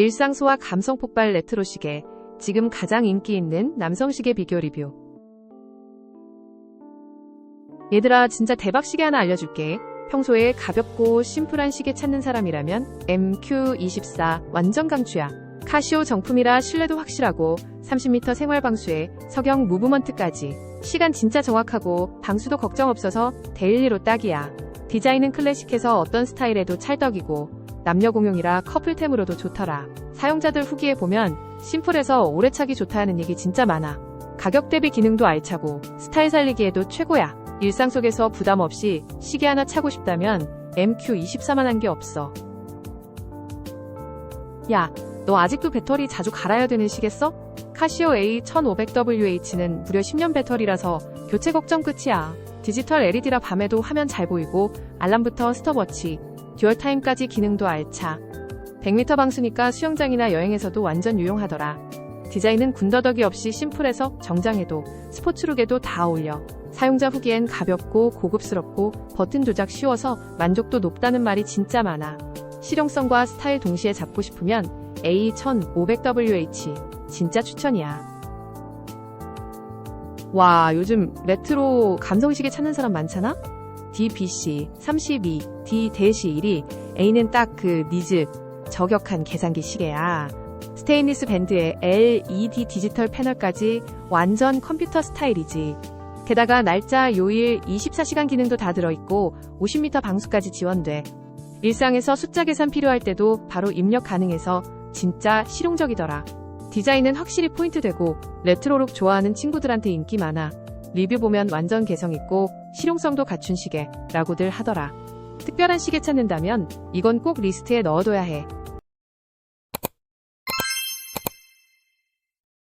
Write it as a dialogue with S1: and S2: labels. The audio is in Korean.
S1: 일상 소화 감성 폭발 레트로 시계. 지금 가장 인기 있는 남성 시계 비교 리뷰. 얘들아, 진짜 대박 시계 하나 알려줄게. 평소에 가볍고 심플한 시계 찾는 사람이라면 MQ24 완전 강추야. 카시오 정품이라 신뢰도 확실하고 30m 생활 방수에 석영 무브먼트까지 시간 진짜 정확하고 방수도 걱정 없어서 데일리로 딱이야. 디자인은 클래식해서 어떤 스타일에도 찰떡이고 남녀 공용이라 커플템으로도 좋더라. 사용자들 후기에 보면 심플해서 오래 차기 좋다는 얘기 진짜 많아. 가격 대비 기능도 알차고 스타일 살리기에도 최고야. 일상 속에서 부담 없이 시계 하나 차고 싶다면 MQ24만 한 게 없어. 야, 너 아직도 배터리 자주 갈아야 되는 시계 써? 카시오 A1500WH는 무려 10년 배터리라서 교체 걱정 끝이야. 디지털 LED라 밤에도 화면 잘 보이고 알람부터 스톱워치, 듀얼타임까지 기능도 알차. 100m 방수니까 수영장이나 여행에서도 완전 유용하더라. 디자인은 군더더기 없이 심플해서 정장에도 스포츠룩에도 다 어울려. 사용자 후기엔 가볍고 고급스럽고 버튼 조작 쉬워서 만족도 높다는 말이 진짜 많아. 실용성과 스타일 동시에 잡고 싶으면 A1500WH 진짜 추천이야. 와, 요즘 레트로 감성시계 찾는 사람 많잖아? DBC 32, D-1이 A는 딱 그 니즈 저격한 계산기 시계야. 스테인리스 밴드에 LED 디지털 패널까지 완전 컴퓨터 스타일이지. 게다가 날짜, 요일, 24시간 기능도 다 들어있고 50m 방수까지 지원돼. 일상에서 숫자 계산 필요할 때도 바로 입력 가능해서 진짜 실용적이더라. 디자인은 확실히 포인트 되고 레트로룩 좋아하는 친구들한테 인기 많아. 리뷰 보면 완전 개성있고 실용성도 갖춘 시계라고들 하더라. 특별한 시계 찾는다면 이건 꼭 리스트에 넣어둬야 해.